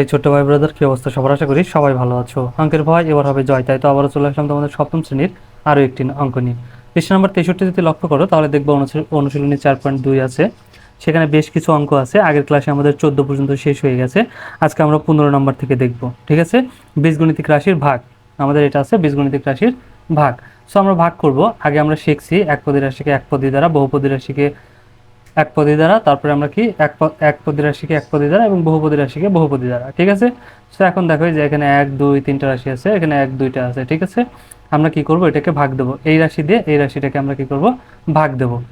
এই ছোট্ট ভাই ব্রাদার, কি অবস্থা? সবার আশা করি সবাই ভালো আছো। অঙ্কের ভয় এবার হবে জয়। তাই তো আবারও চলে আসলাম তোমাদের সপ্তম শ্রেণির আরও একটি অঙ্ক নিয়ে। পৃষ্ঠ নম্বর তেষট্টি যদি লক্ষ্য করো, তাহলে দেখব অনুশীলনী চার পয়েন্ট দুই আছে। সেখানে বেশ কিছু অঙ্ক আছে। আগের ক্লাসে আমাদের চোদ্দ পর্যন্ত শেষ হয়ে গেছে। আজকে আমরা পনেরো নম্বর থেকে দেখব। ঠিক আছে? বীজগণিতিক রাশির ভাগ। আমাদের এটা আছে বীজগণিতিক রাশির ভাগ। সো আমরা ভাগ করব। আগে আমরা শিখছি এক পদী রাশিকে এক পদী দ্বারা, বহুপদী রাশিকে এক পদী দ্বারা, তারপরে আমরা কি, এক প- এক পদী রাশিকে এক পদী দ্বারা এবং বহুপদী রাশিকে বহুপদী দ্বারা, ঠিক আছে? সো এখন দেখো যে এখানে এক, দুই, তিনটা রাশি আছে, এখানে এক, দুইটা আছে, ঠিক আছে? আমরা কি করব? এটাকে ভাগ দেব। এই রাশি দিয়ে এই রাশিটাকে আমরা কি করব? ভাগ দেব।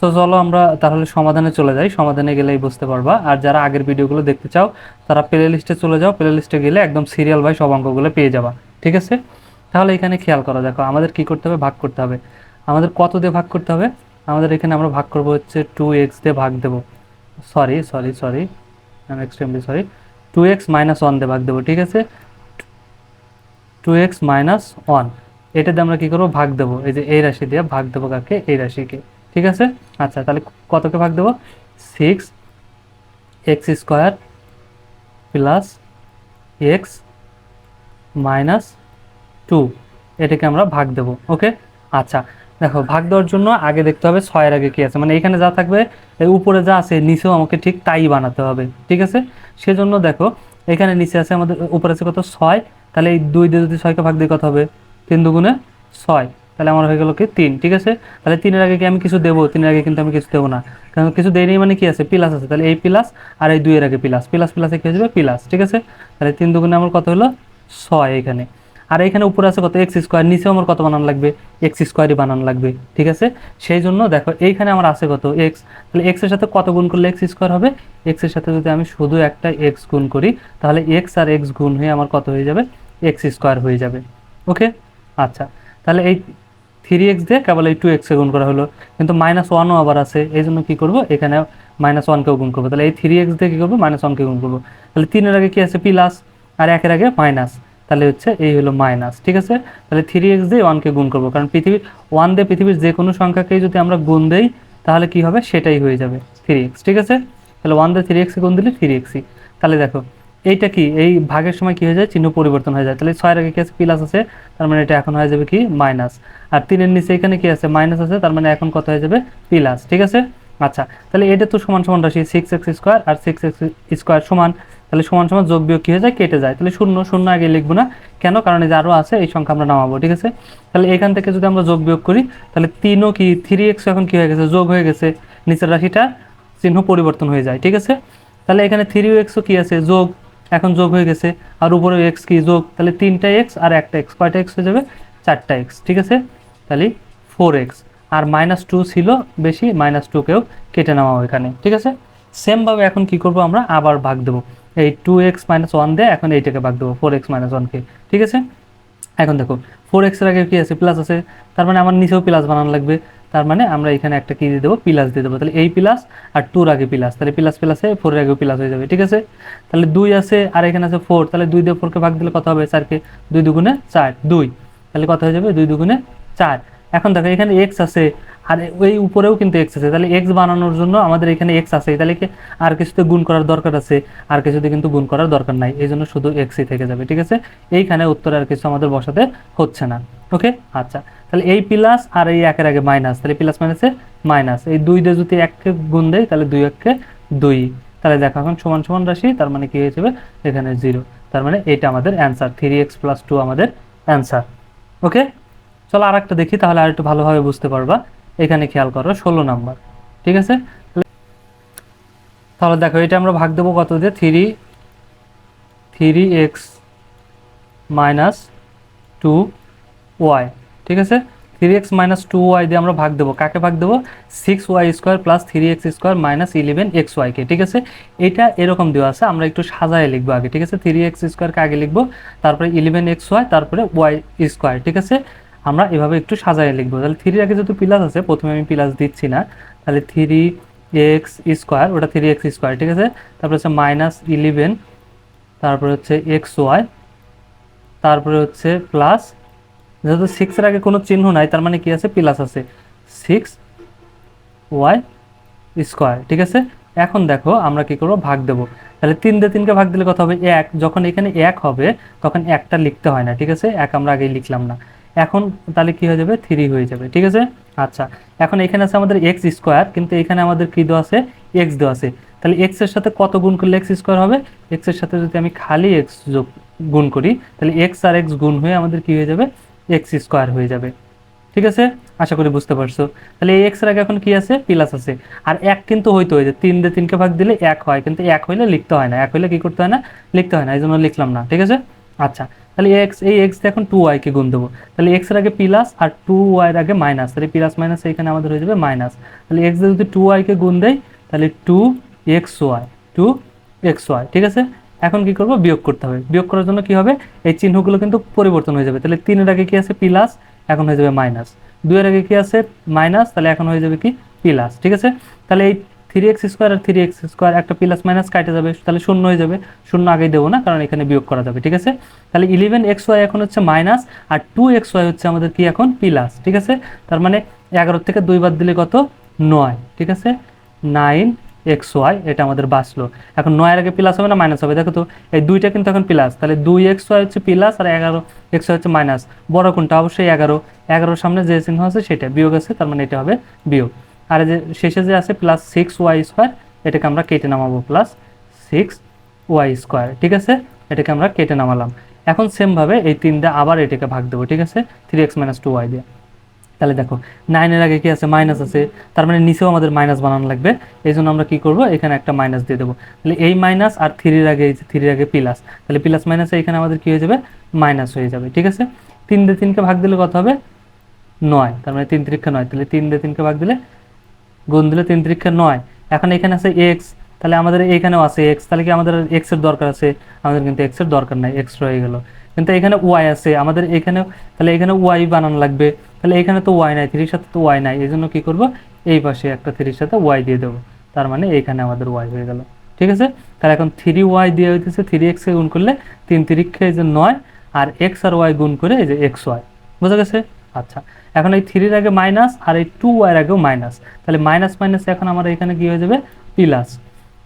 সো চলো আমরা তাহলে সমাধানে চলে যাই। সমাধানে গেলেই বুঝতে পারবা। আর যারা আগের ভিডিওগুলো দেখতে চাও, তারা প্লে লিস্টে চলে যাও। প্লে লিস্টে গেলে একদম সিরিয়াল বাই সব অঙ্কগুলো পেয়ে যাবা, ঠিক আছে? তাহলে এখানে খেয়াল করা, দেখো আমাদের কি করতে হবে? ভাগ করতে হবে। আমাদের কত দিয়ে ভাগ করতে হবে? আমাদের এখানে আমরা ভাগ করব হচ্ছে টু এক্স দিয়ে ভাগ দেবো। সরি সরি সরি আমি extremely sorry two x minus one দিয়ে ভাগ দেবো, ঠিক আছে? টু এক্স মাইনাস ওয়ান এটা দিয়ে আমরা কী করব? ভাগ দেবো। এই যে এই রাশি দিয়ে ভাগ দেবো কাকে? এই রাশিকে, ঠিক আছে? আচ্ছা তাহলে কতকে ভাগ দেবো? Six x square plus x minus two এটাকে আমরা ভাগ দেবো ওকে আচ্ছা দেখো, ভাগ দেওয়ার জন্য আগে দেখতে হবে ছয়ের আগে কি আছে। মানে এখানে যা থাকবে উপরে যা আছে, নিচেও আমাকে ঠিক তাই বানাতে হবে, ঠিক আছে? সেজন্য দেখো, এখানে নিচে আছে আমাদের, উপরে আছে কত? ছয়। তাহলে এই দুই দিয়ে যদি ছয়কে ভাগ দিয়ে কত হবে? তিন দুগুণে ছয়। তাহলে আমার হয়ে গেল কি? তিন, ঠিক আছে? তাহলে তিনের আগে কি আমি কিছু দেবো? তিনের আগে কিন্তু আমি কিছু দেবো না। কারণ কিছু দেয়নি মানে কি আছে? প্লাস আছে। তাহলে এই প্লাস আর এই দুইয়ের আগে প্লাস প্লাস প্লাসে কি হয়ে যাবে? প্লাস ঠিক আছে? তাহলে তিন দুগুণে আমার কত হলো? ছয় এখানে। আর এখানে উপরে আছে কত? এক্স স্কোয়ার নিচেও আমার কত বানান লাগবে? এক্স স্কোয়ারই বানান লাগবে, ঠিক আছে? সেই জন্য দেখো, এইখানে আমার আছে কত? এক্স তাহলে এক্সের সাথে কত গুণ করলে এক্স স্কোয়ার হবে? এক্সের সাথে যদি আমি শুধু একটা এক্স গুণ করি, তাহলে এক্স আর এক্স গুণ হয়ে আমার কত হয়ে যাবে? এক্স স্কোয়ার হয়ে যাবে, ওকে? আচ্ছা তাহলে এই থ্রি এক্স দিয়ে কেবল এই টু এক্সে গুণ করা হলো। কিন্তু মাইনাস ওয়ানও আবার আছে, এই জন্য কী করব? এখানে মাইনাস ওয়ানকেও গুণ করব। তাহলে এই থ্রি এক্স দিয়ে কী করব? মাইনাস ওয়ানকে গুণ করব। তাহলে তিনের আগে কী আছে? প্লাস আর একের আগে মাইনাস তাহলে হচ্ছে এই হলো মাইনাস ঠিক আছে? তাহলে থ্রি এক্স দিয়ে ওয়ানকে গুণ করব, কারণ পৃথিবীর ওয়ান দিয়ে পৃথিবীর যে কোনো সংখ্যাকেই যদি আমরা গুণ দেই, তাহলে কি হবে? সেটাই হয়ে যাবে থ্রি এক্স ঠিক আছে? তাহলে ওয়ান দিয়ে থ্রি এক্সে গুণ দিলে থ্রি এক্সই তাহলে দেখো, এইটা কি? এই ভাগের সময় কি হয়ে যায়? চিহ্ন পরিবর্তন হয়ে যায়। তাহলে ছয়ের আগে কি আছে? প্লাস আছে, তার মানে এটা এখন হয়ে যাবে কি? মাইনাস আর তিনের নিচে এখানে কি আছে? মাইনাস আছে, তার মানে এখন কত হয়ে যাবে? প্লাস ঠিক আছে? আচ্ছা তাহলে এটা তো সমান সমান রাশি সিক্স এক্স স্কোয়ার আর সিক্স এক্স স্কোয়ার সমান। তাহলে সমান সমান যোগ বিয়োগ কী হয়ে যায়? কেটে যায়। তাহলে শূন্য শূন্য আগে লিখব না। কেন? কারণ এই যে আরও আছে, এই সংখ্যা আমরা নামাবো, ঠিক আছে? তাহলে এখান থেকে যদি আমরা যোগ বিয়োগ করি, তাহলে তিনও কি থ্রি এক্স এখন কি হয়ে গেছে? যোগ হয়ে গেছে। নিচের রাশিটা চিহ্ন পরিবর্তন হয়ে যায়, ঠিক আছে? তাহলে এখানে থ্রি এক্সও কি আছে? যোগ। এখন যোগ হয়ে গেছে। আর উপরে এক্স কি? যোগ। তাহলে তিনটা এক্স আর একটা এক্স কয়টা এক্স হয়ে যাবে? চারটা এক্স ঠিক আছে? তাহলে ফোর এক্স আর মাইনাস টু ছিল বেশি মাইনাস টুকেও কেটে নেওয়া এখানে, ঠিক আছে? সেমভাবে এখন কি করব আমরা? আবার ভাগ দেবো। এই টু এক্স মাইনাস ওয়ান দিয়ে এখন এইটাকে ভাগ দেবো ফোর এক্স মাইনাস ওয়ানকে ঠিক আছে? এখন দেখো ফোর এক্সের আগে কি আছে? প্লাস আছে। তার মানে আমার নিচেও প্লাস বানানো লাগবে। তার মানে আমরা এখানে একটা কি দিয়ে দেবো? প্লাস দিয়ে দেবো। তাহলে এই প্লাস আর টুর আগে প্লাস তাহলে প্লাস প্লাসে ফোরের আগে প্লাস হয়ে যাবে, ঠিক আছে? তাহলে দুই আছে আর এখানে আছে ফোর তাহলে দুই দিয়ে ফোরকে ভাগ দিলে কত হবে? চারকে দুই দুগুণে চার। দুই। তাহলে কত হয়ে যাবে? দুই দুগুণে চার। এখন দেখো, এখানে এক্স আছে। আর ওই উপরেও কিন্তু এক্স আছে। তাহলে এক্স বানানোর জন্য আমাদের এখানে এক্স আছে। তাহলে কি আর কিছুতে গুণ করার দরকার আছে? আর কিছুতে কিন্তু গুণ করার দরকার নাই। এই জন্য শুধু এক্সই থেকে যাবে, ঠিক আছে? এইখানে উত্তরে আর কিছু আমাদের বসাতে হচ্ছে না। ওকে? আচ্ছা। তাহলে এই প্লাস আর এই একের আগে মাইনাস তাহলে প্লাস মাইনাসে মাইনাস এই দুই দিয়ে যদি এককে গুণ দেয়, তাহলে দুই এককে দুই। তাহলে দেখো, এখন সমান সমান রাশি, তার মানে কি হয়ে যাবে? এখানে জিরো তার মানে এটা আমাদের answer three x plus two আমাদের অ্যান্সার ওকে? চলো আর একটা দেখি, তাহলে আর একটু ভালোভাবে বুঝতে পারবা। এখানে খেয়াল করো, ষোলো নাম্বার, ঠিক আছে? তাহলে দেখো, এটা আমরা ভাগ দেবো কত দিয়ে? Three three x minus two y ঠিক আছে? Three x minus two y দিয়ে আমরা ভাগ দেবো। কাকে ভাগ দেবো? Six y square plus three x square minus eleven x ওয়াইকে ঠিক আছে? এটা এরকম দেওয়া আছে, আমরা একটু সাজায় লিখব আগে, ঠিক আছে? থ্রি এক্স স্কোয়ারকে আগে লিখব, তারপরে ইলেভেন এক্স ওয়াই তারপরে ওয়াই স্কোয়ার ঠিক আছে? আমরা এভাবে একটু সাজায় লিখব। তাহলে থ্রির আগে যেহেতু প্লাস আছে, প্রথমে আমি প্লাস দিচ্ছি না, তাহলে থ্রি এক্স স্কোয়ার ওটা থ্রি এক্স স্কোয়ার ঠিক আছে? তারপরে হচ্ছে মাইনাস ইলেভেন তারপরে হচ্ছে এক্স ওয়াই তারপরে হচ্ছে প্লাস যেহেতু সিক্সের আগে কোনো চিহ্ন নাই, তার মানে কি আছে? প্লাস আছে। সিক্স ওয়াই স্কোয়ার ঠিক আছে? এখন দেখো, আমরা কি করব? ভাগ দেব। তাহলে তিন দিয়ে তিনকে ভাগ দিলে কত হবে? এক। যখন এখানে এক হবে, তখন একটা লিখতে হয় না, ঠিক আছে? এক আমরা আগেই লিখলাম না। এখন তাহলে কি হয়ে যাবে? থ্রি হয়ে যাবে, ঠিক আছে? আচ্ছা এখন এখানে আছে আমাদের এক্স স্কোয়ার কিন্তু এখানে আমাদের কি দেওয়া আছে? এক্স দেওয়া আছে। তাহলে এক্সের সাথে কত গুণ করলে এক্স স্কোয়ার হবে? এক্সের সাথে যদি আমি খালি এক্স যোগ গুণ করি, তাহলে এক্স আর এক্স গুণ হয়ে আমাদের কি হয়ে যাবে? এক্স স্কোয়ার হয়ে যাবে। ঠিক আছে? আশা করি বুঝতে পারছ। তাহলে এই এক্সের আগে এখন কি আছে? প্লাস আছে। আর এক কিন্তু হইতে হয় যে তিন দিয়ে তিনকে ভাগ দিলে এক হয়। কিন্তু এক হইলে লিখতে হয় না। এক হইলে কি করতে হয় না? লিখতে হয় না। এই জন্য লিখলাম না। ঠিক আছে? আচ্ছা তাহলে এক্স এই এক্স এখন টু ওয়াইকে গুণ দেবো। তাহলে এক্সের আগে প্লাস আর টু ওয়াইয়ের আগে মাইনাস তাহলে প্লাস মাইনাস এখানে আমাদের হয়ে যাবে মাইনাস তাহলে এক্স যদি টু ওয়াইকে গুণ দেয় তাহলে two x y two x y ঠিক আছে? এখন কি করব? বিয়োগ করতে হবে। বিয়োগ করার জন্য কি হবে? এই চিহ্নগুলো কিন্তু পরিবর্তন হয়ে যাবে। তাহলে তিনের আগে কি আছে? প্লাস এখন হয়ে যাবে মাইনাস দুইয়ের আগে কি আছে? মাইনাস তাহলে এখন হয়ে যাবে কি? প্লাস ঠিক আছে? তাহলে এই থ্রি এক্স স্কোয়ার আর থ্রি এক্স স্কোয়ার একটা প্লাস মাইনাস কাটে যাবে, তাহলে শূন্য হয়ে যাবে। শূন্য আগেই দেবো না, কারণ এখানে বিয়োগ করা যাবে, ঠিক আছে? তাহলে ইলেভেন এক্স ওয়াই এখন হচ্ছে মাইনাস আর টু এক্স ওয়াই হচ্ছে আমাদের কি এখন? প্লাস ঠিক আছে? তার মানে এগারো থেকে দুই বাদ দিলে কত? নয়, ঠিক আছে? নাইন এক্স ওয়াই এটা আমাদের বাঁচলো। এখন নয়ের আগে প্লাস হবে না মাইনাস হবে? দেখো তো, এই দুইটা কিন্তু এখন প্লাস তাহলে দুই এক্স ওয়াই হচ্ছে প্লাস আর এগারো এক্স ওয়াই হচ্ছে মাইনাস বড় কোনটা? অবশ্যই এগারো। এগারোর সামনে যে চিহ্ন আছে সেটা, বিয়োগ আছে, তার মানে এটা হবে বিয়োগ। আর যে শেষে যে আছে প্লাস সিক্স ওয়াই স্কোয়ার এটাকে আমরা কেটে নামাবো প্লাস সিক্স ওয়াই স্কোয়ার ঠিক আছে? এটাকে আমরা কেটে নামালাম। এখন সেমভাবে এই তিনটা আবার এটাকে ভাগ দেবো, ঠিক আছে? Three X minus two Y দিয়ে। তাহলে দেখো নাইনের আগে কি আছে? মাইনাস আছে। তার মানে নিচেও আমাদের মাইনাস বানানো লাগবে। এই জন্য আমরা কি করব? এখানে একটা মাইনাস দিয়ে দেবো। তাহলে এই মাইনাস আর থ্রির আগে এই থ্রির আগে প্লাস তাহলে প্লাস মাইনাসে এখানে আমাদের কি হয়ে যাবে? মাইনাস হয়ে যাবে, ঠিক আছে? তিন দিয়ে তিনকে ভাগ দিলে কত হবে? নয়। তার মানে তিন তিরিক্ষা নয়। তাহলে তিন দিয়ে তিনকে ভাগ দিলে গুণ দিলে তিন তিরিক্ষা নয়। এখন এখানে আছে এক্স তাহলে আমাদের এখানেও আছে এক্স তাহলে কি আমাদের এক্সের দরকার আছে? আমাদের কিন্তু এক্সের দরকার নাই এক্স রয়ে গেল। কিন্তু এখানে ওয়াই আছে, আমাদের এখানে তাহলে এখানে ওয়াই বানানো লাগবে। তাহলে এখানে তো ওয়াই নাই থ্রির সাথে তো ওয়াই নাই এই জন্য কী করব? এই পাশে একটা থ্রির সাথে ওয়াই দিয়ে দেবো। তার মানে এইখানে আমাদের ওয়াই হয়ে গেল। ঠিক আছে? তাহলে এখন থ্রি ওয়াই দিয়ে হইতেছে থ্রি এক্সকে গুণ করলে তিন তিরিক্ষে এই যে নয়, আর এক্স আর ওয়াই গুণ করে এই যে এক্স ওয়াই বুঝা গেছে? আচ্ছা। এখন এই থ্রির আগে মাইনাস আর এই টু ওয়াইয়ের আগেও মাইনাস তাহলে মাইনাস মাইনাস এখন আমার এখানে কি হয়ে যাবে? প্লাস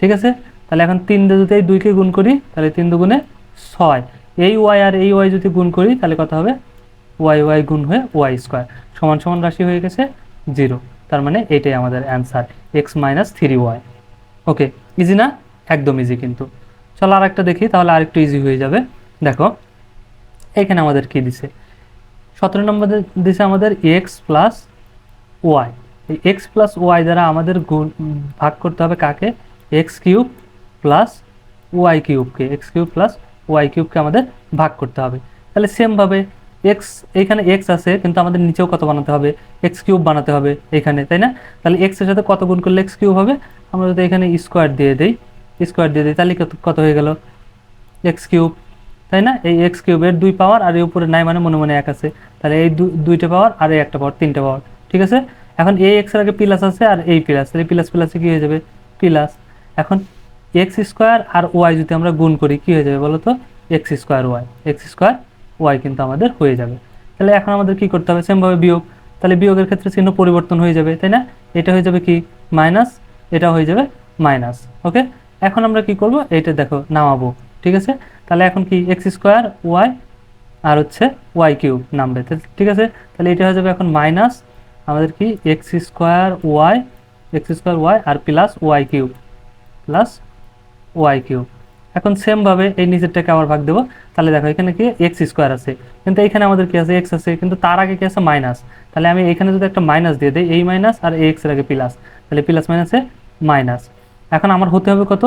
ঠিক আছে? তাহলে এখন তিন দিয়ে যদি এই দুইকে গুণ করি, তাহলে তিন দুগুণে ছয়। এই ওয়াই আর এই ওয়াই যদি গুণ করি, তাহলে কত হবে? ওয়াই ওয়াই গুণ হয়ে ওয়াই স্কোয়ার সমান সমান রাশি হয়ে গেছে জিরো তার মানে এটাই আমাদের answer X minus three Y okay easy না? একদম ইজি কিন্তু। চলো আর একটা দেখি, তাহলে আরেকটু ইজি হয়ে যাবে। দেখো, এখানে আমাদের কি দিছে? সতেরো নম্বর দিছে আমাদের এক্স প্লাস ওয়াই এই এক্স প্লাস ওয়াই দ্বারা আমাদের গুণ ভাগ করতে হবে কাকে? এক্স কিউব প্লাস ওয়াই কিউবকে এক্স কিউব প্লাস ওয়াই কিউবকে আমাদের ভাগ করতে হবে। তাহলে সেমভাবে এক্স এখানে এক্স আছে, কিন্তু আমাদের নিচেও কত বানাতে হবে? এক্স কিউব বানাতে হবে এখানে, তাই না? তাহলে এক্সের সাথে কত গুণ করলে এক্স কিউব হবে? আমরা যদি এখানে স্কোয়ার দিয়ে দিই স্কোয়ার দিয়ে দিই, তাহলে কত হয়ে গেল? এক্স কিউব তাই না? এই এক্স কিউবের দুই পাওয়ার আর এর উপরে নাই মানে মনে মনে এক আছে। তাহলে এই দুইটা পাওয়ার আর এই একটা পাওয়ার তিনটা পাওয়ার ঠিক আছে? এখন এই এক্সের আগে প্লাস আছে আর এই প্লাস তাহলে প্লাস প্লাসে কি হয়ে যাবে? প্লাস এখন এক্স স্কোয়ার আর ওয়াই যদি আমরা গুণ করি, কি হয়ে যাবে বলো তো? X square Y X square Y কিন্তু আমাদের হয়ে যাবে। তাহলে এখন আমাদের কি করতে হবে? সেমভাবে বিয়োগ। তাহলে বিয়োগের ক্ষেত্রে চিহ্ন পরিবর্তন হয়ে যাবে, তাই না? এটা হয়ে যাবে কি? মাইনাস এটা হয়ে যাবে মাইনাস ওকে এখন আমরা কি করব? এইটা দেখো, নামাবো। ঠিক আছে? তাহলে এখন কি এক্স স্কোয়ার ওয়াই আর হচ্ছে ওয়াই কিউব নামবে। ঠিক আছে? তাহলে এটা হয়ে যাবে এখন মাইনাস আমাদের কি X square Y X square Y আর plus Y cube plus Y cube এখন সেমভাবে এই নিচেরটাকে আবার ভাগ দেবো। তাহলে দেখো, এখানে কি এক্স স্কোয়ার আছে। কিন্তু এখানে আমাদের কি আছে? এক্স আছে, কিন্তু তার আগে কি আছে? মাইনাস তাহলে আমি এখানে যদি একটা মাইনাস দিয়ে দিই, এই মাইনাস আর এক্সের আগে প্লাস তাহলে প্লাস মাইনাসে মাইনাস এখন আমার হতে হবে কত?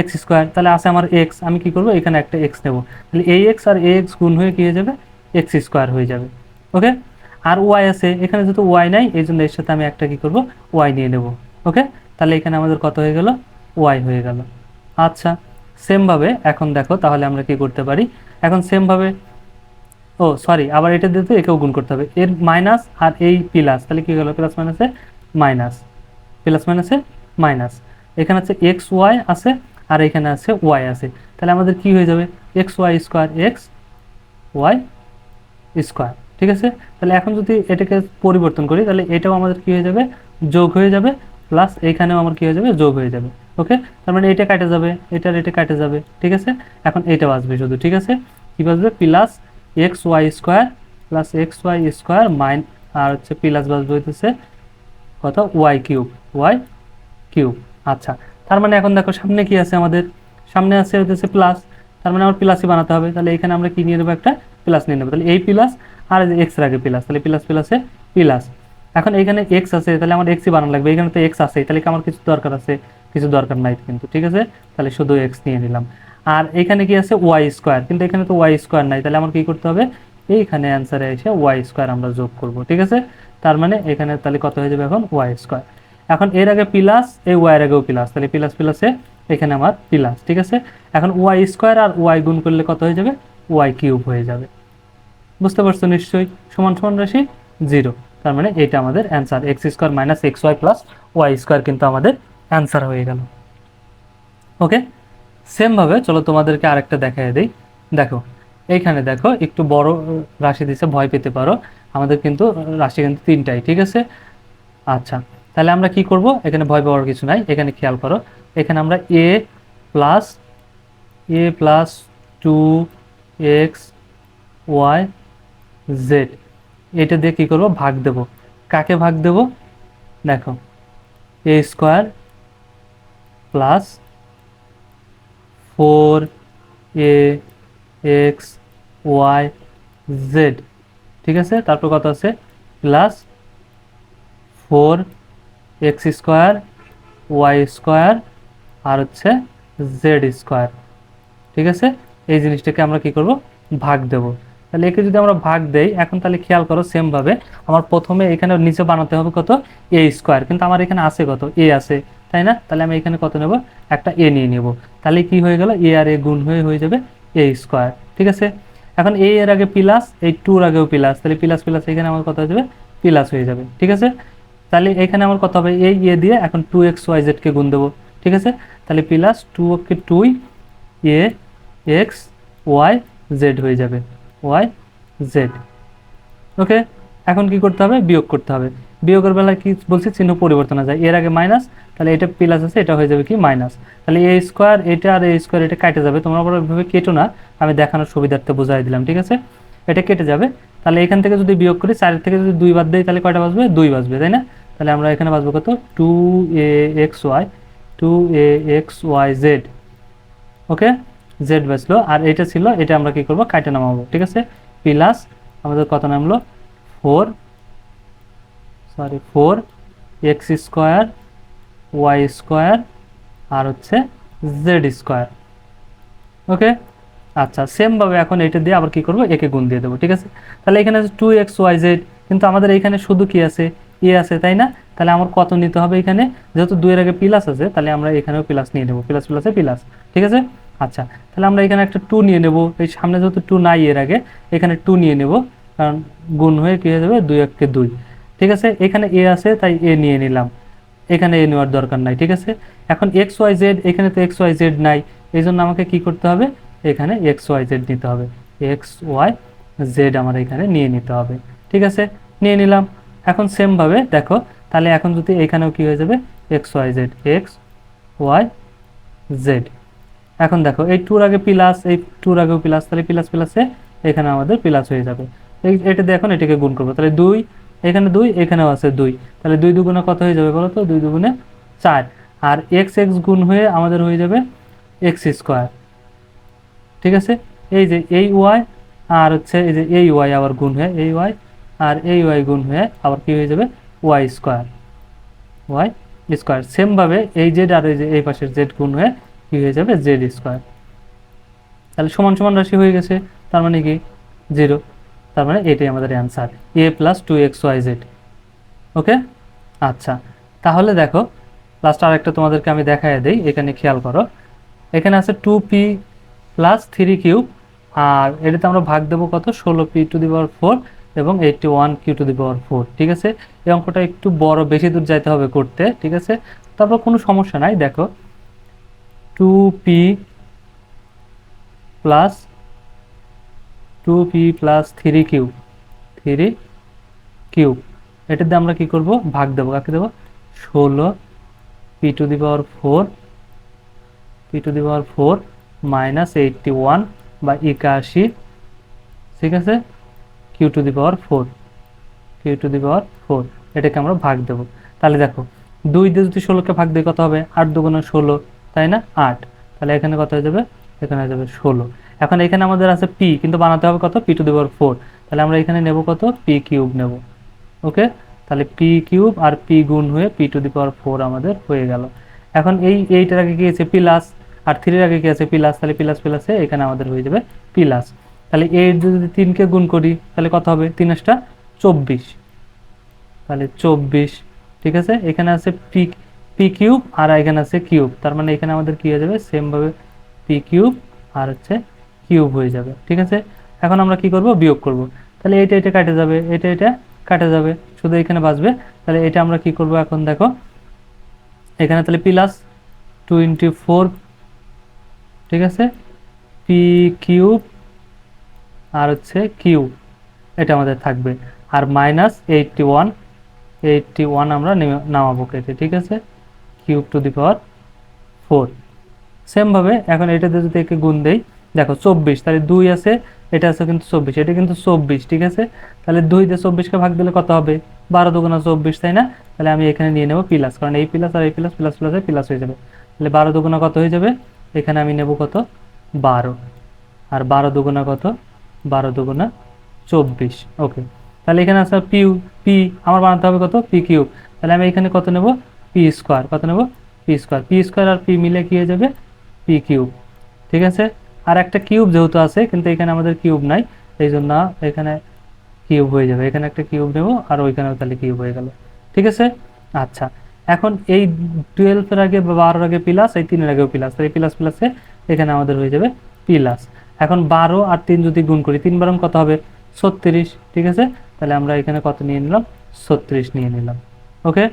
এক্স স্কোয়ার তাহলে আছে আমার এক্স আমি কি করব? এখানে একটা এক্স নেব। তাহলে এই এক্স আর এ এক্স গুণ হয়ে কি হয়ে যাবে? এক্স স্কোয়ার হয়ে যাবে। ওকে আর ওয়াই আছে, এখানে যেহেতু ওয়াই নাই, এই জন্য এর সাথে আমি একটা কি করব? ওয়াই নিয়ে নেব। ওকে তাহলে এখানে আমাদের কত হয়ে গেল? ওয়াই হয়ে গেল। আচ্ছা সেমভাবে এখন দেখো, তাহলে আমরা কি করতে পারি? এখন সেমভাবে ও সরি আবার এটা দিতে একেও গুণ করতে হবে। এর মাইনাস আর এই প্লাস তাহলে কি হলো প্লাস মাইনাসে মাইনাস প্লাস মাইনাসে মাইনাস এখানে আছে এক্স ওয়াই আছে। আর এখানে আছে ওয়াই আছে। তাহলে আমাদের কি হয়ে যাবে? X Y square X Y square ঠিক আছে? তাহলে এখন যদি এটাকে পরিবর্তন করি, তাহলে এটাও আমাদের কি হয়ে যাবে? যোগ হয়ে যাবে প্লাস এইখানেও আমার কি হয়ে যাবে? যোগ হয়ে যাবে ওকে তার মানে এটা কাটে যাবে এটার এটা কাটে যাবে, ঠিক আছে? এখন এইটা বাঁচবে শুধু, ঠিক আছে? কি বাঁচবে plus X Y square plus X Y square mine আর হচ্ছে প্লাস বাঁচবে হইতেছে কত? ওয়াই কিউব ওয়াই কিউব আচ্ছা। তার মানে এখন দেখো সামনে কি আছে আমাদের? সামনে আছে হইতেছে প্লাস তার মানে আমার প্লাসই বানাতে হবে। তাহলে এখানে আমরা কি নিয়ে নেব? একটা প্লাস নিয়ে নেব। তাহলে এই প্লাস আর এক্সের আগে প্লাস তাহলে প্লাস প্লাসে প্লাস এখন এখানে এক্স আছে, তাহলে আমার এক্সই বানানো লাগবে। এখানে তো এক্স আছে তাহলে আমার কিছু দরকার আছে? কিছু দরকার নাই কিন্তু, ঠিক আছে? তাহলে শুধু এক্স নিয়ে নিলাম। আর এখানে কি আছে? ওয়াই স্কোয়ার কিন্তু এখানে তো ওয়াই স্কোয়ার নাই। তাহলে আমার কি করতে হবে? এইখানে অ্যান্সারে এসে ওয়াই স্কোয়ার আমরা যোগ করব, ঠিক আছে? তার মানে এখানে তাহলে কত হয়ে যাবে এখন? ওয়াই স্কোয়ার এখন এর আগে প্লাস, এই ওয়াই এর আগেও প্লাস। তাহলে প্লাস প্লাসে এখানে আমার প্লাস, ঠিক আছে? এখন ওয়াই স্কোয়ার আর ওয়াই গুণ করলে কত হয়ে যাবে? ওয়াই কিউব হয়ে যাবে। বুঝতে পারছ নিশ্চয়ই? সমান সমান রাশি জিরো তার মানে এটা আমাদের answer X square minus X Y plus Y square কিন্তু আমাদের অ্যান্সার হয়ে গেল। ওকে সেমভাবে চলো তোমাদেরকে আরেকটা দেখাই দিই। দেখো এইখানে দেখো, একটু বড় রাশি দিছে, ভয় পেতে পারো। আমাদের কিন্তু রাশি কিন্তু তিনটাই, ঠিক আছে? আচ্ছা তাহলে আমরা কি করব? এখানে ভয় পাওয়ার কিছু নাই। এখানে খেয়াল করো। এখানে আমরা A plus A plus two X Y Z এটা দিয়ে কী করব? ভাগ দেব। কাকে ভাগ দেব? দেখো A square plus four A X Y Z ঠিক আছে? তারপর কত আছে? Plus four X square Y square আর হচ্ছে জেড স্কোয়ার। ঠিক আছে? এই জিনিসটাকে আমরা কি করব? ভাগ দেব। তাহলে একে যদি আমরা ভাগ দেই, এখন তাহলে খেয়াল করো সেমভাবে আমার প্রথমে এখানে নিচে বানাতে হবে কত? A square. কিন্তু আমার এখানে আছে কত? এ আছে, তাই না? তাহলে আমি এখানে কত নেব? একটা এ নিয়ে নেব। তাহলে কি হয়ে গেল? এ আর এ গুণ হয়ে হয়ে যাবে এ স্কোয়ার। ঠিক আছে? এখন এ এর আগে প্লাস এই টুর আগেও প্লাস তাহলে প্লাস প্লাস এখানে আমার কত হয়ে যাবে? প্লাস হয়ে যাবে। ঠিক আছে? তাহলে এখানে আমার কত হবে? এই এ দিয়ে এখন টু এক্স ওয়াই জেডকে গুণ দেবো। ঠিক আছে? তাহলে প্লাস টু ওকে টুই এ এক্স ওয়াই জেড হয়ে যাবে। ওয়াই জেড ওকে এখন কি করতে হবে? বিয়োগ করতে হবে। বিয়োগের বেলায় কি বলছি? চিহ্ন পরিবর্তন যায়। এর আগে মাইনাস তাহলে এটা প্লাস আছে, এটা হয়ে যাবে কি মাইনাস তাহলে এ স্কোয়ার এটা আর এ স্কোয়ার এটা কেটে যাবে। তোমরা আবার ওইভাবে কেটো না। আমি দেখানোর সুবিধার্থে বোঝাই দিলাম, ঠিক আছে? এটা কেটে যাবে। তাহলে এখান থেকে যদি বিয়োগ করি, চারের থেকে যদি দুই বাদ দেয় তাহলে কয়টা বাজবে? দুই বাজবে, তাই না? তাহলে আমরা এখানে বাজবো কত? Two A X Y two A X Y Z okay Z বাজলো আর এটা ছিল, এটা আমরা কি করব? কাটে নামাবো, ঠিক আছে? প্লাস আমাদের কত নামলো? Four sorry four X square Y square আর হচ্ছে জেড স্কোয়ার ওকে আচ্ছা সেমভাবে এখন এটা দিয়ে আবার কি করব? একে গুণ দিয়ে দেবো, ঠিক আছে? তাহলে এখানে আছে টু এক্স ওয়াই জেড কিন্তু আমাদের এখানে শুধু কি আছে? এ আছে, তাই না? তাহলে আমার কত নিতে হবে এখানে? যেহেতু দুইয়ের আগে প্লাস আছে, তাহলে আমরা এখানেও প্লাস নিয়ে নেব। প্লাস প্লাসে প্লাস ঠিক আছে? আচ্ছা তাহলে আমরা এখানে একটা টু নিয়ে নেব। এই সামনে যেহেতু টু নাই এর আগে, এখানে টু নিয়ে নেব, কারণ গুণ হয়ে কী হয়ে যাবে? দুই এককে দুই, ঠিক আছে? এখানে এ আছে, তাই এ নিয়ে নিলাম। এখানে এ নেওয়ার দরকার নাই, ঠিক আছে? এখন এক্স ওয়াই জেড এখানে তো এক্স ওয়াই জেড নাই এই জন্য আমাকে কি করতে হবে? এখানে এক্স ওয়াই জেড নিতে হবে। এক্স ওয়াই জেড আমার এখানে নিয়ে নিতে হবে, ঠিক আছে? নিয়ে নিলাম। এখন সেমভাবে দেখো, তাহলে এখন যদি এখানেও কি হয়ে যাবে? X Y Z X Y Z এখন দেখো, এই টুর আগে প্লাস এই টুর আগেও প্লাস তাহলে প্লাস প্লাসে এখানে আমাদের প্লাস হয়ে যাবে। এই, এটা এখন এটাকে গুণ করব, তাহলে দুই, এখানে দুই, এখানেও আছে দুই। তাহলে দুই দুগুণে কত হয়ে যাবে বলো তো? দুই দুগুণে চার। আর এক্স এক্স গুণ হয়ে আমাদের হয়ে যাবে এক্স স্কোয়ার ঠিক আছে? এই যে এই ওয়াই আর হচ্ছে এই যে এই ওয়াই আবার গুণ হয়ে, এই ওয়াই আর এই ওয়াই গুণ হয়ে আবার কি হয়ে যাবে? ওয়াই স্কোয়ার ওয়াই স্কোয়ার সেমভাবে এই জেড আর এই যে এই পাশের জেড গুণ হয়ে কি হয়ে যাবে? জেড স্কোয়ার তাহলে সমান সমান রাশি হয়ে গেছে। তার মানে কি? জিরো তার মানে এটাই আমাদের answer A plus two X Y Z okay আচ্ছা। তাহলে দেখো লাস্ট আরেকটা তোমাদেরকে আমি দেখাই দিই। এখানে খেয়াল করো। এখানে আছে two P plus three cube আর এটাতে আমরা ভাগ দেবো কত? ষোলো P to the power four এবং eighty one Q to the power four ঠিক আছে? এই অঙ্কটা একটু বড়, বেশি দূর যাইতে হবে করতে, ঠিক আছে? তারপর কোনো সমস্যা নাই, দেখো। Two P plus two P plus three Q three cube এটাতে আমরা কি করব? ভাগ দেবো, কাকে দেবো? ষোলো P to the power four P to the power four minus eighty one বা একাশি, ঠিক আছে? Q to the power four Q to the power four এটাকে আমরা ভাগ দেবো। তাহলে দেখো, দুই দিয়ে যদি ষোলোকে ভাগ দিয়ে কত হবে? আট দুগুণে ষোলো, তাই না? আট। তাহলে এখানে কত হয়ে যাবে? এখানে হয়ে যাবে ষোলো। এখন এখানে আমাদের আছে পি কিন্তু বানাতে হবে কত? P to the power four তাহলে আমরা এখানে নেব কত? পি কিউব নেব। ওকে? তাহলে পি কিউব আর পি গুণ হয়ে P to the power four আমাদের হয়ে গেল। এখন এই এইটার আগে কি আছে? প্লাস আর থ্রির আগে কি আছে? প্লাস তাহলে প্লাস প্লাসে এখানে আমাদের হয়ে যাবে প্লাস তাহলে এই যদি তিনকে গুণ করি, তাহলে কত হবে? তিন আসটা চব্বিশ। তাহলে চব্বিশ, ঠিক আছে? এখানে আছে পি পি কিউব আর এখানে আছে কিউব তার মানে এখানে আমাদের কি হয়ে যাবে? সেমভাবে পি কিউব আর হচ্ছে কিউব হয়ে যাবে, ঠিক আছে? এখন আমরা কি করব? বিয়োগ করব। তাহলে এটা এটা কাটে যাবে এটা এটা কাটে যাবে, শুধু এখানে বাঁচবে। তাহলে এটা আমরা কি করব এখন? দেখো, এখানে তাহলে প্লাস টোয়েন্টি ফোর ঠিক আছে? পি কিউব আর হচ্ছে কিউ এটা আমাদের থাকবে। আর minus eighty one eighty one আমরা নেমে- নামাবো কেটে, ঠিক আছে? Cube to the power four সেমভাবে এখন এটাতে যদি একে গুণ দেই, দেখো চব্বিশ, তাহলে দুই আছে, এটা আছে কিন্তু চব্বিশ, এটা কিন্তু চব্বিশ, ঠিক আছে? তাহলে দুই দিয়ে চব্বিশকে ভাগ দিলে কত হবে? বারো দুগুণা চব্বিশ, তাই না? তাহলে আমি এখানে নিয়ে নেব প্লাস কারণ এই প্লাস আর এই প্লাস প্লাস প্লাসে প্লাস হয়ে যাবে। তাহলে বারো দুগুণা কত হয়ে যাবে? এখানে আমি নেব কত? বারো। আর বারো দুগুণা কত? বারো দুগুণা চব্বিশ। ওকে তাহলে এখানে আছে পি পি আমার বানাতে হবে কত? পি কিউ তাহলে আমি এখানে কত নেব? পি স্কোয়ার কত নেব? পি স্কোয়ার পি স্কোয়ার আর পি মিলে কি হয়ে যাবে? পি কিউব ঠিক আছে? আর একটা কিউব যেহেতু আছে, কিন্তু এখানে আমাদের কিউব নাই, এই জন্য এখানে কিউব হয়ে যাবে। এখানে একটা কিউব নেব, আর ওইখানেও তাহলে কিউব হয়ে গেল। ঠিক আছে? আচ্ছা। এখন এই টুয়েলভের আগে বা বারোর আগে প্লাস এই তিনের আগেও প্লাস তাই প্লাস প্লাসে এখানে আমাদের হয়ে যাবে প্লাস এখন বারো আর তিন যদি গুণ করি, তিন বারং কত হবে? ছত্রিশ, ঠিক আছে? তাহলে আমরা এখানে কত নিয়ে নিলাম? ছত্রিশ নিয়ে নিলাম। ওকে?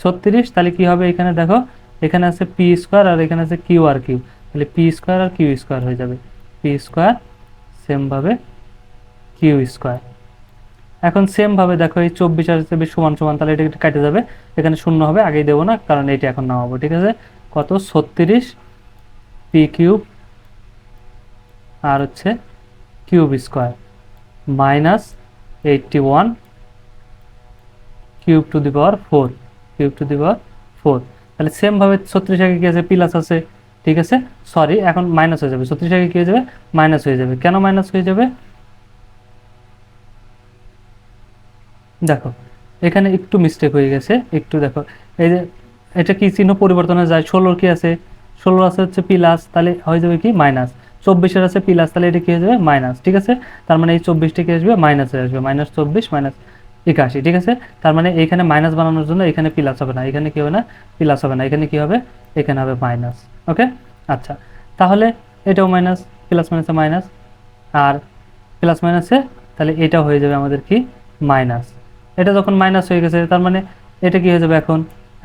ছত্রিশ, তাহলে কি হবে এখানে? দেখো, এখানে আছে পি স্কোয়ার আর এখানে আছে কিউ আর কিউ। তাহলে পি স্কোয়ার আর কিউ স্কোয়ার হয়ে যাবে। পি স্কোয়ার সেমভাবে কিউ স্কোয়ার। এখন সেমভাবে দেখো, এই চব্বিশ আর চব্বিশ সমান সমান, তাহলে এটা কেটে যাবে। এখানে শূন্য হবে, আগেই দেবো না, কারণ এটা এখন নামাবো, ঠিক আছে? কত? ছত্রিশ, পি কিউব আর হচ্ছে cube square. Minus eighty one cube to the power four, cube to the power four. তাহলে সেমভাবে ছত্রিশ আগে কি আছে? প্লাস আছে। ঠিক আছে? সরি এখন মাইনাস হয়ে যাবে। ছত্রিশ আগে কি হয়ে যাবে? মাইনাস হয়ে যাবে। কেন মাইনাস হয়ে যাবে? দেখো, এখানে একটু মিস্টেক হয়ে গেছে। একটু দেখো, এই যে এটা কি চিহ্ন পরিবর্তন হয়ে যায়? ষোলোর কি আছে? ষোলোর আছে হচ্ছে প্লাস তাহলে হয়ে যাবে কি? মাইনাস চব্বিশের আছে, প্লাস তাহলে এটা কি হয়ে যাবে? মাইনাস, ঠিক আছে? তার মানে এই চব্বিশটা কি আসবে? মাইনাস আসবে। মাইনাস চব্বিশ, মাইনাস একাশি, ঠিক আছে? তার মানে এখানে মাইনাস বানানোর জন্য এখানে প্লাস হবে না। এখানে কি হবে না? প্লাস হবে না। এখানে কি হবে? এখানে হবে মাইনাস, ওকে? আচ্ছা তাহলে এটাও মাইনাস, প্লাস মাইনাসে মাইনাস, আর প্লাস মাইনাসে তাহলে এটা হয়ে যাবে আমাদের কি? মাইনাস। এটা যখন মাইনাস হয়ে গেছে, তার মানে এটা কি হয়ে যাবে এখন?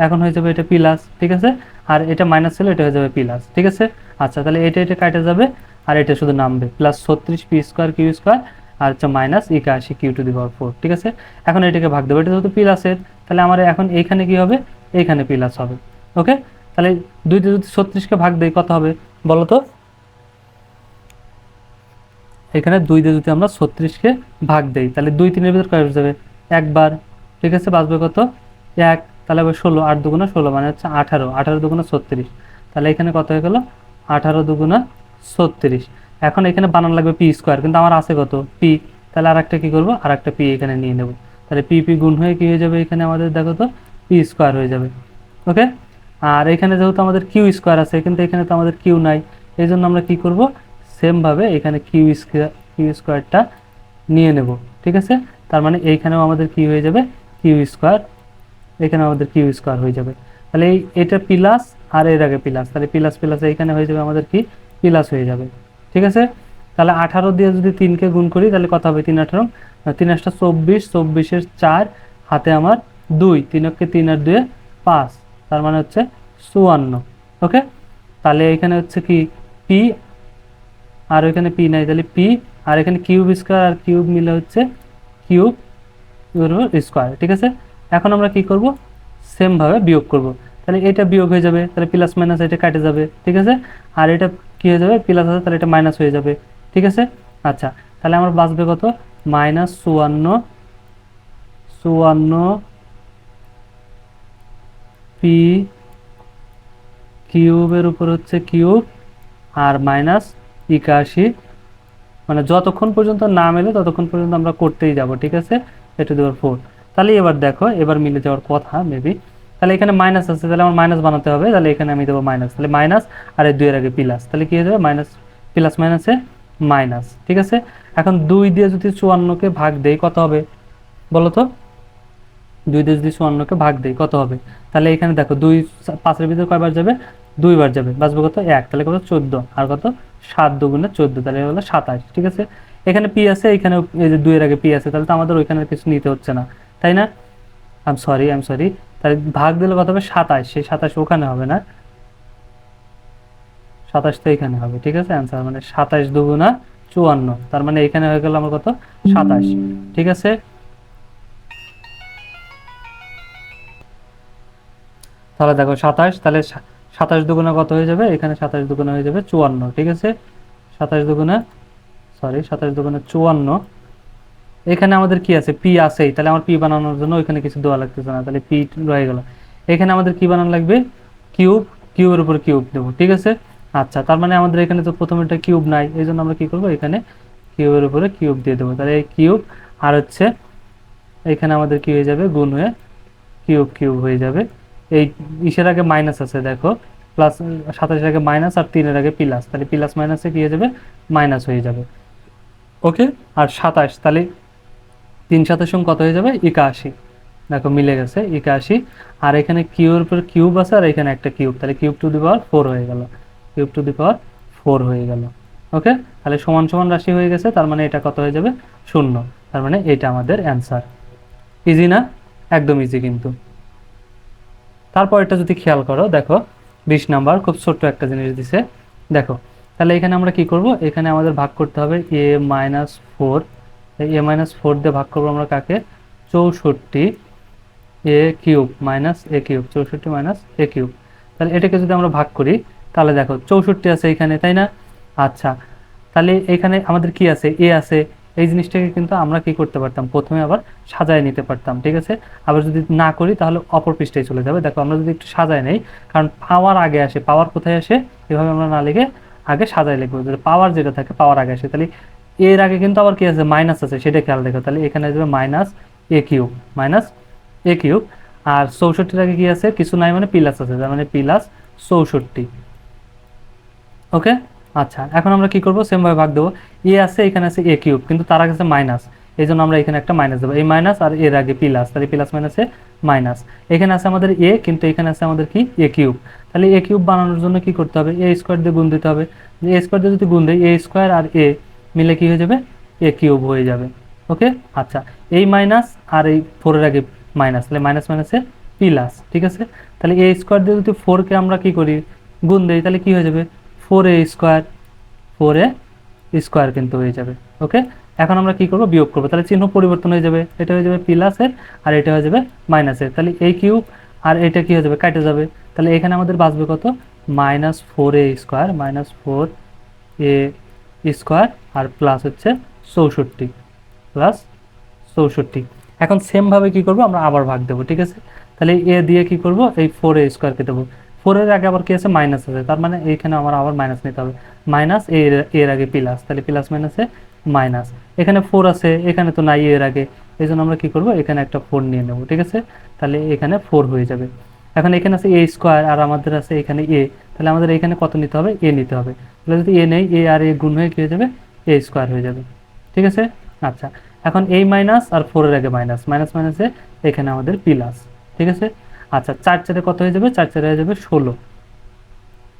এখন হয়ে যাবে এটা প্লাস, ঠিক আছে? আর এটা মাইনাস ছিল এটা হয়ে যাবে প্লাস ঠিক আছে? আচ্ছা তাহলে এটা এটা কাটে যাবে আর এটা শুধু নামবে। প্লাস ছত্রিশ পি স্কোয়ার কিউ স্কোয়ার আর হচ্ছে মাইনাস একাশি Q to the power four ঠিক আছে? এখন এটাকে ভাগ দেবো, এটা যেহেতু প্লাসের তাহলে আমার এখন এইখানে কি হবে? এইখানে প্লাস হবে ওকে তাহলে দুইতে যদি ছত্রিশকে ভাগ দেই, কত হবে? বলো তো? এখানে দুই দিয়ে যদি আমরা ছত্রিশকে ভাগ দেই, তাহলে দুই তিনের ভিতর কয় যাবে? একবার, ঠিক আছে? বাঁচবে কত? এক তাহলে আবার ষোলো, আট দুগুণা ষোলো মানে হচ্ছে আঠারো আঠারো দুগুণা ছত্রিশ। তাহলে এখানে কত হয়ে গেলো? আঠারো দুগুণা ছত্রিশ। এখন এখানে বানানো লাগবে পি স্কোয়ার, কিন্তু আমার আছে কত? পি। তাহলে আর একটা কী করব? আর একটা পি এখানে নিয়ে নেব। তাহলে পি পি গুণ হয়ে কী হয়ে যাবে এখানে আমাদের দেখো তো? পি স্কোয়ার হয়ে যাবে। ওকে? আর এখানে যেহেতু আমাদের কিউ স্কোয়ার আছে, কিন্তু এখানে তো আমাদের কিউ নাই, এই জন্য আমরা কী করব? সেমভাবে এখানে কিউ স্কোয়ার, কিউ স্কোয়ারটা নিয়ে নেব। ঠিক আছে? তার মানে এইখানেও আমাদের কি হয়ে যাবে? কিউ স্কোয়ার এখানে আমাদের কিউ স্কোয়ার হয়ে যাবে। তাহলে এই, এটা প্লাস আর এর আগে প্লাস তাহলে প্লাস প্লাস এইখানে হয়ে যাবে আমাদের কি? প্লাস হয়ে যাবে। ঠিক আছে? তাহলে আঠারো দিয়ে যদি তিনকে গুণ করি, তাহলে কত হবে? তিন আঠারো। তিন আটটা চব্বিশ, চব্বিশের চার, হাতে আমার দুই। তিন তিনকে তিন আর দুয়ে পাঁচ। তার মানে হচ্ছে চুয়ান্ন। ওকে? তাহলে এখানে হচ্ছে কি? পি আর ওইখানে পি নাই। তাহলে পি আর এখানে কিউব স্কোয়ার আর কিউব মিলে হচ্ছে কিউব স্কোয়ার ঠিক আছে? এখন আমরা কি করব? সেমভাবে বিয়োগ করব। তাহলে এটা বিয়োগ হয়ে যাবে, তাহলে প্লাস মাইনাস এটা কাটে যাবে, ঠিক আছে? আর এটা কি হয়ে যাবে? প্লাস আছে, তাহলে এটা মাইনাস হয়ে যাবে, ঠিক আছে? আচ্ছা তাহলে আমার বাঁচবে কত? মাইনাস চুয়ান্ন চুয়ান্ন পি কিউবের উপর হচ্ছে কিউব আর মাইনাস একাশি। মানে যতক্ষণ পর্যন্ত না মেলে, ততক্ষণ পর্যন্ত আমরা করতেই যাব, ঠিক আছে? এ টু দেওয়ার ফোর তাহলে এবার দেখো, এবার মিলে যাওয়ার কথা মেবি তাহলে এখানে মাইনাস আছে, তাহলে আমার মাইনাস বানাতে হবে। তাহলে এখানে আমি দেবো মাইনাস তাহলে মাইনাস আর এই দুইয়ের আগে প্লাস তাহলে কি হয়ে যাবে? মাইনাস প্লাস মাইনাসে মাইনাস ঠিক আছে? এখন দুই দিয়ে যদি চুয়ান্নকে ভাগ দেই, কত হবে? বলো তো? দুই দিয়ে যদি চুয়ান্নকে ভাগ দেই, কত হবে? তাহলে এখানে দেখো, দুই পাঁচের ভিতরে কয়বার যাবে? দুইবার যাবে। বাঁচবে কত? এক। তাহলে কত? চোদ্দ। আর কত? সাত দুগুণে চোদ্দ। তাহলে হলো সাতাশ। ঠিক আছে? এখানে পি আছে এখানে এই যে দুইয়ের আগে পি আছে, তাহলে তো আমাদের ওইখানে কিছু নিতে হচ্ছে না। তাই না? আম সরি আম সরি তাহলে ভাগ দিলে কত হবে? সাতাশ। সেই সাতাশ ওখানে হবে না? সাতাশ তো এখানে হবে, ঠিক আছে? অ্যান্সার মানে সাতাশ দুগুণা চুয়ান্ন। তার মানে এখানে হয়ে গেল আমার কত? সাতাশ। ঠিক আছে? তাহলে দেখো সাতাশ, তাহলে সাতাশ দুগুণা কত হয়ে যাবে? এখানে সাতাশ দুগুণা হয়ে যাবে চুয়ান্ন, ঠিক আছে? সাতাশ দুগুণা সরি সাতাশ দুগুণা চুয়ান্ন। এখানে আমাদের কি আছে? পি আছেই। তাহলে আমার পি বানানোর জন্য ওইখানে কিছু দেওয়া লাগতেছে না। তাহলে পি রয়ে গেল। এখানে আমাদের কি বানানো লাগবে? কিউব। কিউবের উপর কিউব দেবো, ঠিক আছে? আচ্ছা তার মানে আমাদের এখানে তো প্রথমে একটা কিউব নাই। এই জন্য আমরা কি করব? এখানে কিউবের উপরে কিউব দিয়ে দেবো। তাহলে এই কিউব আর হচ্ছে এখানে আমাদের কি হয়ে যাবে? গুণ হয়ে কিউব কিউব হয়ে যাবে। এই ইসের আগে মাইনাস আছে, দেখো। প্লাস সাতাশের আগে মাইনাস আর তিনের আগে প্লাস তাহলে প্লাস মাইনাসে কি হয়ে যাবে? মাইনাস হয়ে যাবে। ওকে আর সাতাশ, তাহলে তিন সাতাশ সঙ্গে কত হয়ে যাবে? একাশি। দেখো, মিলে গেছে, একাশি। আর এখানে কিউর উপর কিউব আছে, আর এখানে একটা কিউব তাহলে cube to the power four হয়ে গেল। Cube to the power four হয়ে গেল। ওকে তাহলে সমান সমান রাশি হয়ে গেছে, তার মানে এটা কত হয়ে যাবে? শূন্য। তার মানে এটা আমাদের অ্যান্সার ইজি না? একদম ইজি কিন্তু। তারপর এটা যদি খেয়াল করো, দেখো, বিশ নাম্বার খুব ছোট্ট একটা জিনিস দিছে। দেখো, তাহলে এখানে আমরা কি করব? এখানে আমাদের ভাগ করতে হবে A minus four A minus four দিয়ে ভাগ করব আমরা কাকে? চৌষট্টি A cube minus A cube চৌষট্টি মাইনাস এ কিউব তাহলে এটাকে যদি আমরা ভাগ করি, তাহলে দেখো চৌষট্টি আছে এখানে, তাই না? আচ্ছা তাহলে এখানে আমাদের কি আছে? এ আছে। এই জিনিসটাকে কিন্তু আমরা কি করতে পারতাম? প্রথমে আবার সাজায় নিতে পারতাম, ঠিক আছে? আবার যদি না করি, তাহলে অপর পৃষ্ঠায় চলে যাবে। দেখো আমরা যদি একটু সাজায় নেই, কারণ পাওয়ার আগে আসে, পাওয়ার কোথায় আসে? এভাবে আমরা না লিখে আগে সাজায় লিখব। পাওয়ার যেটা থাকে পাওয়ার আগে আসে। তাহলে এর আগে কিন্তু আবার কি আছে? মাইনাস আছে, সেটা খেয়াল রেখো। তাহলে এখানে আসবে minus A cube minus A cube আর চৌষট্টির আগে কি আছে? কিছু নাই মানে প্লাস আছে, তার মানে প্লাস চৌষট্টি। ওকে আচ্ছা এখন আমরা কি করব? সেমভাবে ভাগ দেবো। এ আছে, এখানে আছে এ কিউব কিন্তু তার আগে আছে মাইনাস এই জন্য আমরা এখানে একটা মাইনাস দেবো। এই মাইনাস আর এর আগে প্লাস তাহলে প্লাস মাইনাসে মাইনাস এখানে আছে আমাদের এ কিন্তু এখানে আছে আমাদের কি? এ কিউব তাহলে এ কিউব বানানোর জন্য কি করতে হবে? এ স্কোয়ার দিয়ে গুণ দিতে হবে। এ স্কোয়ার দিয়ে যদি গুণ দেয় এ স্কোয়ার আর এ মিলে কি হয়ে যাবে? এ কিউব হয়ে যাবে। ওকে আচ্ছা এই মাইনাস আর এই ফোরের আগে মাইনাস তাহলে মাইনাস মাইনাসে প্লাস ঠিক আছে? তাহলে এ স্কোয়ার দিয়ে যদি ফোরকে আমরা কি করি? গুণ দেই, তাহলে কি হয়ে যাবে? Four A square four A square কিন্তু হয়ে যাবে। ওকে এখন আমরা কি করব? বিয়োগ করব। তাহলে চিহ্ন পরিবর্তন হয়ে যাবে। এটা হয়ে যাবে প্লাসের আর এটা হয়ে যাবে মাইনাসের তাহলে এই কিউব আর এটা কি হয়ে যাবে? কেটে যাবে। তাহলে এখানে আমাদের বাঁচবে কত? Minus four A square minus four A square R plus হচ্ছে চৌষট্টি, প্লাস চৌষট্টি। এখন সেমভাবে কি করব? আমরা আবার ভাগ দেবো, ঠিক আছে? তাহলে এ দিয়ে কি করব? এই ফোর এ স্কোয়ারকে দেবো। ফোরের আগে আবার কি আছে? মাইনাস আছে। তার মানে এইখানে আমার আবার মাইনাস নিতে হবে। মাইনাস এর এর আগে প্লাস তাহলে প্লাস মাইনাসে মাইনাস এখানে ফোর আছে, এখানে তো নাই এর আগে। এই জন্য আমরা কি করব? এখানে একটা ফোর নিয়ে নেব, ঠিক আছে? তাহলে এখানে ফোর হয়ে যাবে। এখন এখানে আছে এ স্কোয়ার আর আমাদের আছে এখানে এ তাহলে আমাদের এখানে কত নিতে হবে? এ নিতে হবে। তাহলে যদি এ নেই এ আর এ গুণ হয়ে কি হয়ে যাবে এ স্কোয়ার হয়ে যাবে। ঠিক আছে? আচ্ছা এখন এই মাইনাস আর ফোরের আগে মাইনাস মাইনাস মাইনাসে এখানে আমাদের প্লাস ঠিক আছে? আচ্ছা চার চারে কত হয়ে যাবে? চার চারে হয়ে যাবে ষোলো।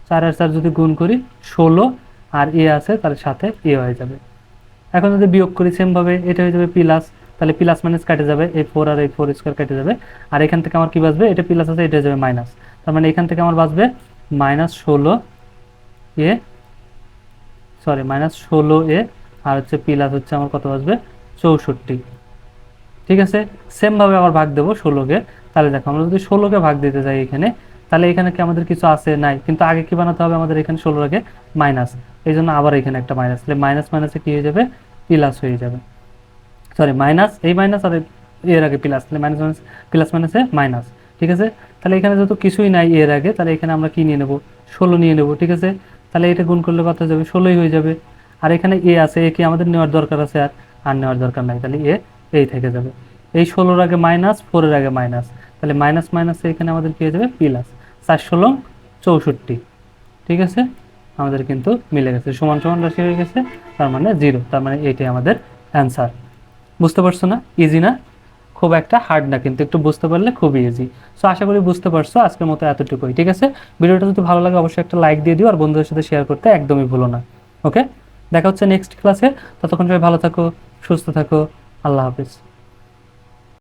চার আর চার যদি গুণ করি, ষোলো আর এ আছে, তার সাথে এ হয়ে যাবে। এখন যদি বিয়োগ করি সেমভাবে এটা হয়ে যাবে প্লাস তাহলে প্লাস মাইনাস কেটে যাবে, এই ফোর আর এই ফোর স্কোয়ার কেটে যাবে। আর এখান থেকে আমার কি বাঁচবে? এটা প্লাস আছে, এটা যাবে মাইনাস তার মানে এখান থেকে আমার বাঁচবে মাইনাস ষোলো এ সরি মাইনাস ষোলো এ, আর হচ্ছে প্লাস হচ্ছে আমার কত বাঁচবে? চৌষট্টি। ঠিক আছে? সেমভাবে আবার ভাগ দেবো ষোলোকে। তাহলে দেখো, আমরা যদি ষোলোকে ভাগ দিতে যাই এখানে, তাহলে এখানে কি আমাদের কিছু আছে? নাই। কিন্তু আগে কি বানাতে হবে আমাদের এখানে আগে মাইনাস এই জন্য আবার এখানে একটা মাইনাস তাহলে মাইনাস মাইনাসে কি হয়ে যাবে? প্লাস হয়ে যাবে। সরি মাইনাস এই মাইনাস আর এর আগে প্লাস তাহলে মাইনাস মাইনাস প্লাস মাইনাসে মাইনাস ঠিক আছে? তাহলে এখানে যেহেতু কিছুই নাই এর আগে, তাহলে এখানে আমরা কি নিয়ে নেব? ষোলো নিয়ে নেব, ঠিক আছে? তাহলে এটা গুণ করলে হয়ে যাবে? ষোলোই হয়ে যাবে। আর এখানে এ আছে এ কি আমাদের নেওয়ার দরকার আছে আর? আর নেওয়ার দরকার নাই, তাহলে এ এই থেকে যাবে। এই ষোলোর আগে মাইনাস ফোরের আগে মাইনাস তাহলে মাইনাস মাইনাসে এখানে আমাদের কি হয়ে যাবে? প্লাস চার ষোলো চৌষট্টি, ঠিক আছে? আমাদের কিন্তু মিলে গেছে, সমান সমান রাশি হয়ে গেছে, তার মানে জিরো তার মানে এইটাই আমাদের অ্যান্সার বুঝতে পারছ না? ইজি না? খুব একটা হার্ড না, কিন্তু একটু বুঝতে পারলে খুবই ইজি সো আশা করি বুঝতে পারছ আজকের মতো এতটুকুই, ঠিক আছে? ভিডিওটা যদি ভালো লাগে অবশ্যই একটা লাইক দিয়ে দিও আর বন্ধুদের সাথে শেয়ার করতে একদমই ভুলো না ওকে দেখা হচ্ছে নেক্সট ক্লাসে ততক্ষণ সবাই ভালো থাকো, সুস্থ থাকো। আল্লাহ হাফিজ।